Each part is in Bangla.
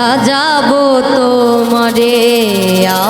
সাজাবো তোমারে আ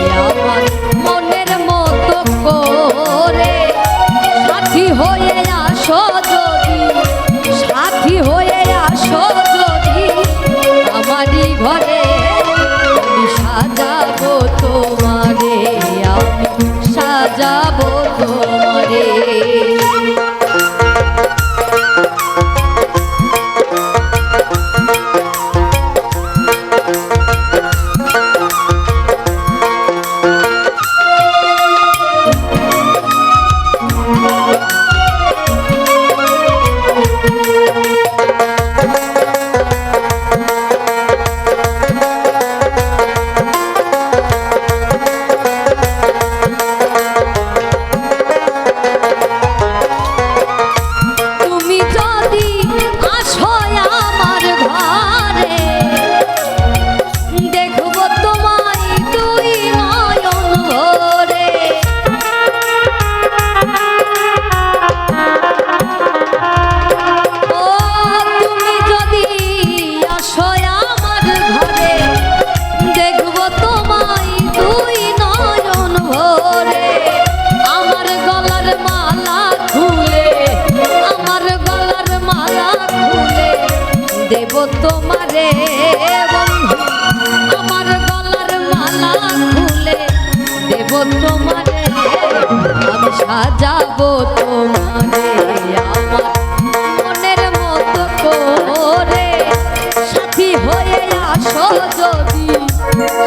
তোমারে বন্ধু গলার মালা খুলে দেব তোমারে, আমি তোমারে, আমার মনের মতো করে। সাথী হয়ে আসো যদি,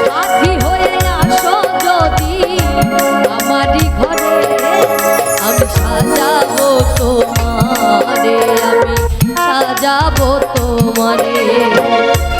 সাথী হয়ে আসো যদি, আমারই ঘরে আমি সাজাবো তোমারে, আমি তো তোমারে।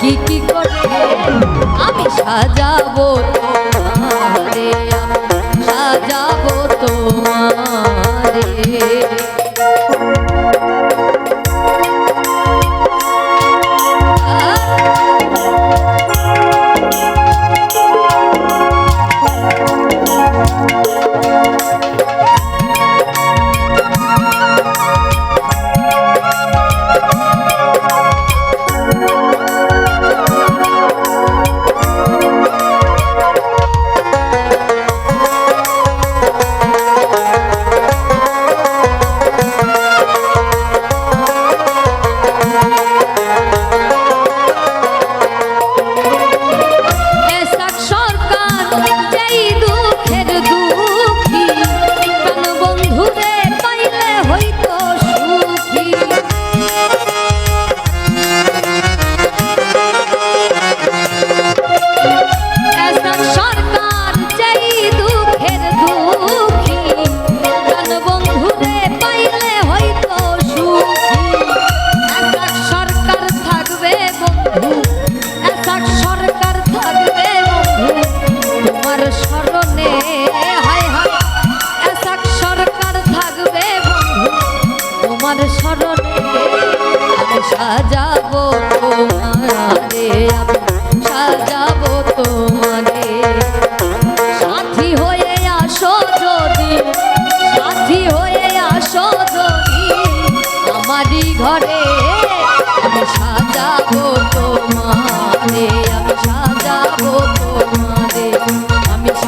কি কি করে? আমি সাজাবো তোমার স্মরণে সরকার থাকবে বন্ধু, তোমার স্মরণে সাজাবো তোমারে সাজাবো তোমারে। সাথী হয়ে আসো যদি, সাথী হয়ে আসো যদি, আমারই ঘরে সাজাবো তোমারে।